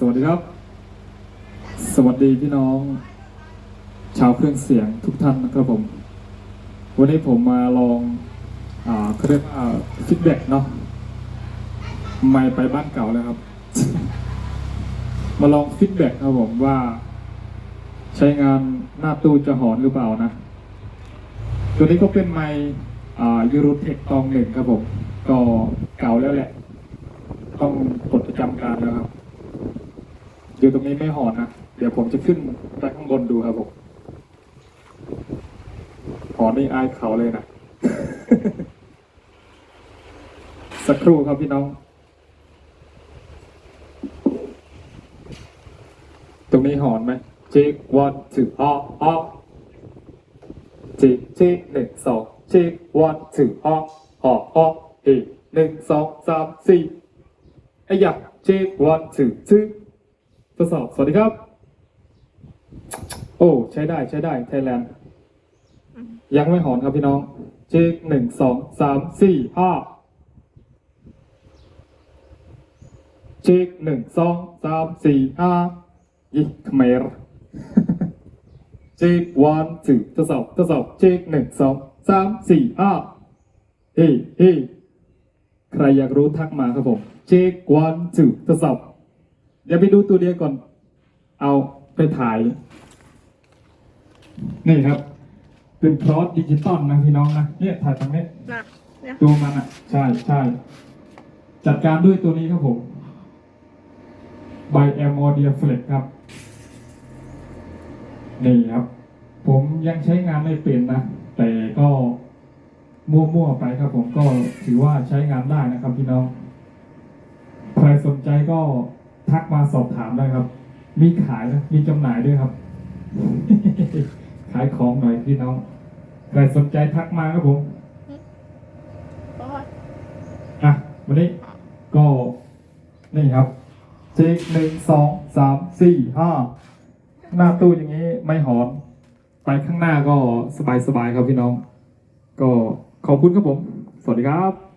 สวัสดีครับ สวัสดีพี่น้อง ชาวเครื่องเสียงทุกท่านนะครับผม วันนี้ผมมาลองอ่าเขาเรียกว่าฟีดแบ็กเนาะไม่ไปบ้านเก่าแล้วครับ มาลองฟีดแบ็กครับผมว่า ใช้งานหน้าตู้จะหอนหรือเปล่านะ ตัวนี้ก็เป็นไมค์อ่ยูโรเทคตองหนึ่งครับผม ก็เก่าแล้วแหละ ต้องกดประจำการแล้วครับ อยู่ตรงนี้ไม่หอนนะ เดี๋ยวผมจะขึ้นไปข้างบนดูครับผมหอนนี่อายเขาเลยนะ สักครู่ครับพี่น้อง ตรงนี้หอนไหมเช็ควันถึงอ้ออ้อเช็คเช็คหนึ่งสองเช็ควันถึงอ้ออ้ออ้ออีกหนึ่งสองสามสี่ไอ้ยักษ์เช็ควันถึงถึง ทดสอบ สวัสดีครับ โอ้ ใช้ได้ใช้ได้ไทยแลนด์ ยังไม่หอนครับพี่น้องเช็คหนึ่งสองสามสี่ห้าเช็คหนึ่งสองสามสี่ห้ายี่ขมรเช็ควันถึงทดสอบทดสอบเช็คหนึ่งสองสามสี่ห้าเฮ้เฮ้ใครอยากรู้ทักมาครับผม เช็ควันถึงทดสอบ เดี๋ยวไปดูตัวเดียวก่อน เอาไปถ่าย นี่ครับ เป็นพลอตดิจิตอลนะพี่น้องนะเนี่ยถ่ายตรงนี้นะเนี่ยตัวมันอะ ใช่ใช่จัดการด้วยตัวนี้ครับผม by a m o d i a Flex ครับ นี่ครับ ผมยังใช้งานไม่เป็นนะ แต่ก็มั่วๆไปครับผมก็ถือว่าใช้งานได้นะครับพี่น้อง ใครสนใจก็ ทักมาสอบถามได้ครับ มีขายนะมีจำหน่ายด้วยครับ ขายของหน่อยพี่น้องใครสนใจทักมาครับผมโอ้ยอะวันนี้ก็นี่ครับเช็คหนึ่งสองสามสี่ห้าหน้าตู้อย่างนี้ไม่หอน ไปข้างหน้าก็สบายสบายๆครับพี่น้อง ก็ขอบคุณครับผม สวัสดีครับ